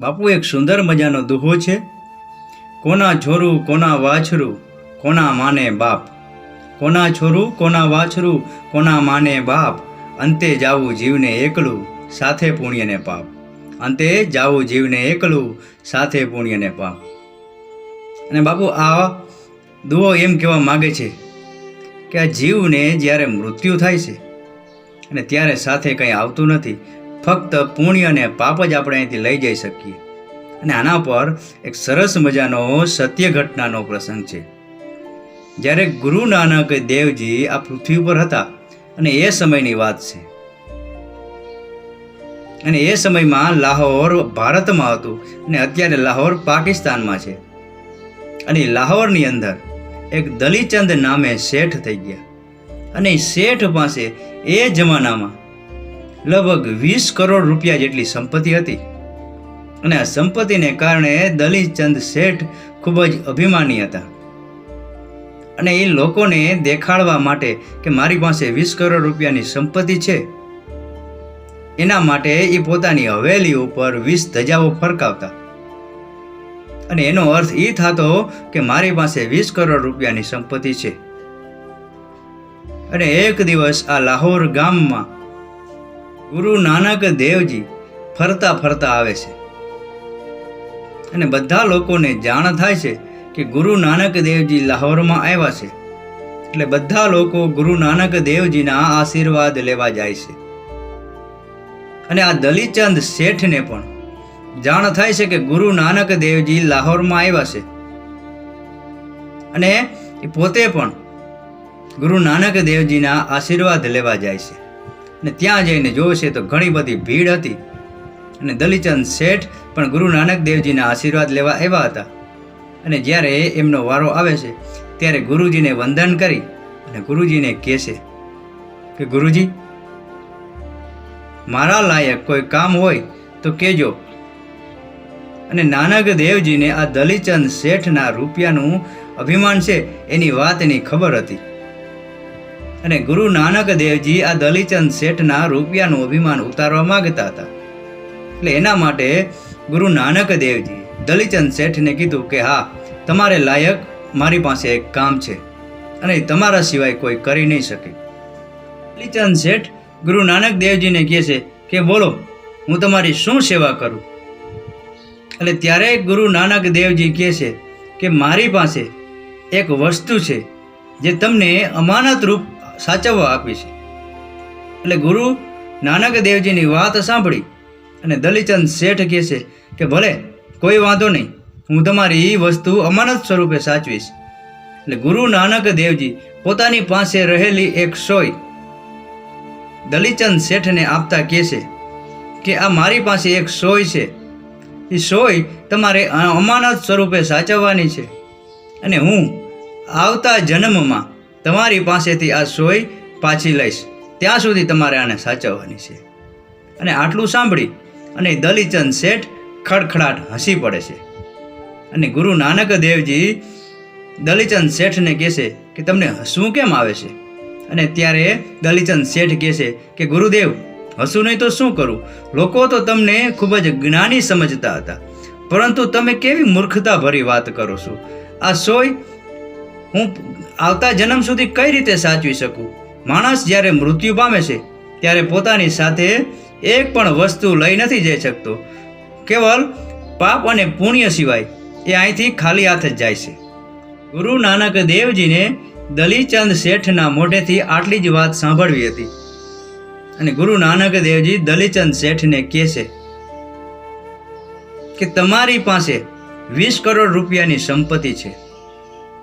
બાપુ, એક સુંદર મજાનો દુહો છે. કોના છોરું, કોના વાછરું, કોના માને બાપ? કોના છોરું, કોના વાછરું, કોના માને બાપ? અંતે જાવું જીવને એકલું, સાથે પુણ્યને પાપ. અંતે જાવું જીવને એકલું, સાથે પુણ્યને પાપ. અને બાપુ, આ દુહો એમ કહેવા માગે છે કે આ જીવને જ્યારે મૃત્યુ થાય છે, અને ત્યારે સાથે કંઈ આવતું નથી ફક્ત પુણ્ય અને પાપ જ આપણે અહીંથી લઈ જઈ શકીએ. અને આના પર એક સરસ મજાનો સત્ય ઘટનાનો પ્રસંગ છે. જ્યારે ગુરુ નાનક દેવજી આ પૃથ્વી પર હતા અને એ સમયની વાત છે. અને એ સમયમાં લાહોર ભારતમાં હતું અને અત્યારે લાહોર પાકિસ્તાનમાં છે. અને લાહોરની અંદર એક દલીચંદ નામે શેઠ થઈ ગયા. અને શેઠ પાસે એ જમાનામાં લગભગ વીસ કરોડ રૂપિયા જેટલી સંપત્તિ હતી. અને આ સંપત્તિને કારણે દલીચંદ શેઠ ખૂબ જ અભિમાની હતા. અને એ લોકોને દેખાડવા માટે કે મારી પાસે વીસ કરોડ રૂપિયાની સંપત્તિ છે, એના માટે એ પોતાની હવેલી ઉપર વીસ ધજાઓ ફરકાવતા. અને એનો અર્થ એ થતો કે મારી પાસે વીસ કરોડ રૂપિયાની સંપત્તિ છે. અને એક દિવસ આ લાહોર ગામમાં ગુરુ નાનક દેવજી ફરતા ફરતા આવે છે. અને બધા લોકોને જાણ થાય છે કે ગુરુ નાનક દેવજી લાહોરમાં આવ્યા છે. એટલે બધા લોકો ગુરુ નાનક દેવજીના આશીર્વાદ લેવા જાય છે. અને આ દલીચંદ શેઠને પણ જાણ થાય છે કે ગુરુ નાનક દેવજી લાહોરમાં આવ્યા છે. અને પોતે પણ ગુરુ નાનક દેવજીના આશીર્વાદ લેવા જાય છે. અને ત્યાં જઈને જોશે તો ઘણી બધી ભીડ હતી. અને દલીચંદ શેઠ પણ ગુરુ નાનક દેવજીના આશીર્વાદ લેવા આવ્યા હતા. અને જ્યારે એમનો વારો આવે છે, ત્યારે ગુરુજીને વંદન કરી અને ગુરુજીને કહેશે કે ગુરુજી, મારા લાયક કોઈ કામ હોય તો કહેજો. અને નાનક દેવજીને આ દલીચંદ શેઠના રૂપિયાનું અભિમાન છે એની વાત એની ખબર હતી. અને ગુરુ નાનક દેવજી આ દલીચંદ શેઠના રૂપિયાનું અભિમાન ઉતારવા માંગતા હતા. એટલે એના માટે ગુરુ નાનક દેવજી દલીચંદ શેઠને કીધું કે, હા, તમારે લાયક મારી પાસે એક કામ છે અને તમારા સિવાય કોઈ કરી નહીં શકે. દલીચંદ શેઠ ગુરુ નાનક દેવજીને કહે છે કે, બોલો, હું તમારી શું સેવા કરું? એટલે ત્યારે ગુરુ નાનક દેવજી કહે છે કે, મારી પાસે એક વસ્તુ છે જે તમને અમાનત રૂપ સાચવવા આપી છે. એટલે ગુરુ નાનક દેવજીની વાત સાંભળી અને દલીચંદ શેઠ કહે છે કે, ભલે, કોઈ વાંધો નહીં, હું તમારી એ વસ્તુ અમાનત સ્વરૂપે સાચવીશ. એટલે ગુરુ નાનક દેવજી પોતાની પાસે રહેલી એક સોય દલીચંદ શેઠને આપતા કહે છે કે, આ મારી પાસે એક સોય છે. એ સોય તમારે અમાનત સ્વરૂપે સાચવવાની છે અને હું આવતા જન્મમાં તમારી પાસેથી આ સોય પાછી લઈશ. ત્યાં સુધી તમારે આને સાચવવાની છે. અને આટલું સાંભળી અને દલીચંદ શેઠ ખડખડાટ હસી પડે છે. અને ગુરુ નાનક દેવજી દલીચંદ શેઠને કહેશે કે, તમને હસવું કેમ આવે છે? અને ત્યારે દલીચંદ શેઠ કહેશે કે, ગુરુદેવ, હસું નહીં તો શું કરું? લોકો તો તમને ખૂબ જ જ્ઞાની સમજતા હતા. પરંતુ તમે કેવી મૂર્ખતા ભરી વાત કરો છો? આ સોય હું આવતા જન્મ સુધી કઈ રીતે સાચવી શકું? માણસ જ્યારે મૃત્યુ પામે છે, ત્યારે પોતાની સાથે એક પણ વસ્તુ લઈ નથી જઈ શકતો. કેવલ પાપ અને પુણ્ય સિવાય એ અહીંથી ખાલી હાથ જ જાય છે. ગુરુ નાનક દેવજીને દલીચંદ શેઠના મોઢેથી આટલી જ વાત સાંભળવી હતી. અને ગુરુ નાનક દેવજી દલીચંદ શેઠને કહે છે કે તમારી પાસે વીસ કરોડ રૂપિયાની સંપત્તિ છે.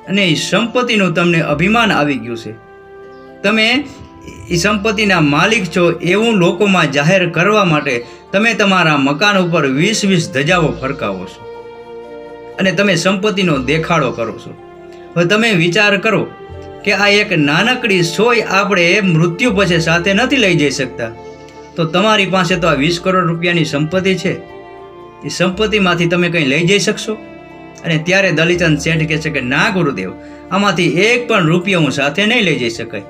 અને એ સંપત્તિનું તમને અભિમાન આવી ગયું છે. તમે એ સંપત્તિના માલિક છો એવું લોકોમાં જાહેર કરવા માટે તમે તમારા મકાન ઉપર વીસ વીસ ધજાઓ ફરકાવો છો. અને તમે સંપત્તિનો દેખાડો કરો છો. હવે તમે વિચાર કરો કે આ એક નાનકડી સોય આપણે મૃત્યુ પછી સાથે નથી લઈ જઈ શકતા. તો તમારી પાસે તો આ વીસ કરોડ રૂપિયાની સંપત્તિ છે. એ સંપત્તિમાંથી તમે કંઈ લઈ જઈ શકશો? અને ત્યારે દલીચંદ શેઠ કહે છે કે, ના, ગુરુદેવ, આમાંથી એક પણ રૂપિયો હું સાથે નહીં લઈ જઈ શકાય.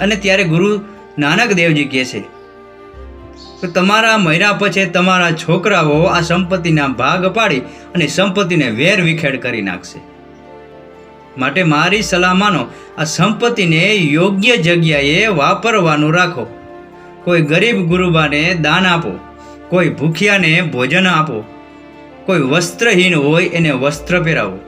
અને ત્યારે ગુરુ નાનક દેવજી કહે છે તો તમારા મહિના પછી તમારા છોકરાઓ આ સંપત્તિના ભાગ પાડી અને સંપત્તિને વેર વિખેડ કરી નાખશે. માટે મારી સલાહ માનો, આ સંપત્તિને યોગ્ય જગ્યાએ વાપરવાનું રાખો. કોઈ ગરીબ ગુરુબાને દાન આપો, કોઈ ભૂખ્યાને ભોજન આપો કોઈ વસ્ત્રહીન હોય એને વસ્ત્ર પહેરાવો.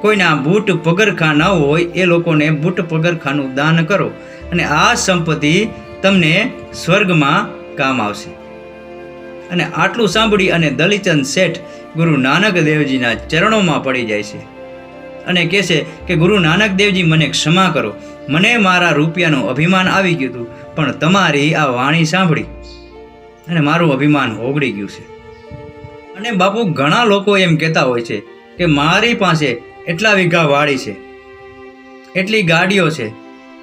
કોઈના બૂટ પગરખા ન હોય એ લોકોને બૂટ પગરખાનું દાન કરો અને આ સંપત્તિ તમને સ્વર્ગમાં કામ આવશે. અને આટલું સાંભળી અને દલિચંદ શેઠ ગુરુ નાનક દેવજીના ચરણોમાં પડી જાય છે. અને કહે છે કે, ગુરુ નાનક દેવજી, મને ક્ષમા કરો. મને મારા રૂપિયાનું અભિમાન આવી ગયું હતું, પણ તમારી આ વાણી સાંભળી અને મારું અભિમાન ઓગળી ગયું છે. અને બાપુ ઘણા લોકો એમ કહેતા હોય છે કે મારી પાસે એટલા વીઘા વાડી છે, એટલી ગાડીઓ છે,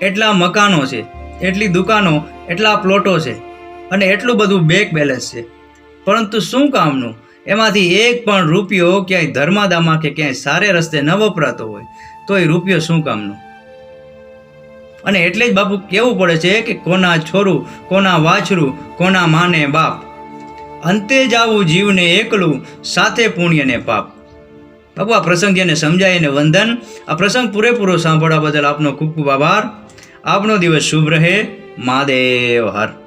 એટલા મકાનો છે, એટલી દુકાનો, એટલા પ્લોટો છે અને એટલું બધું બેક બેલેન્સ છે. પરંતુ શું કામનું? એમાંથી એક પણ રૂપિયો ક્યાંય ધર્માદામાં કે ક્યાંય સારે રસ્તે ન વપરાતો હોય, તો એ રૂપિયો શું કામનો? અને એટલે જ બાપુ કેવું પડે છે કે કોના છોરું, કોના વાછરું, કોના માને બાપ? અંતે જાવું જીવને એકલું, સાથે પુણ્યને પાપ. બાપુ, આ પ્રસંગ જેને સમજાય એને વંદન. આ પ્રસંગ પૂરેપૂરો સાંભળવા બદલ આપનો ખૂબ ખૂબ આભાર. આપનો દિવસ શુભ રહે. મહાદેવ, હર.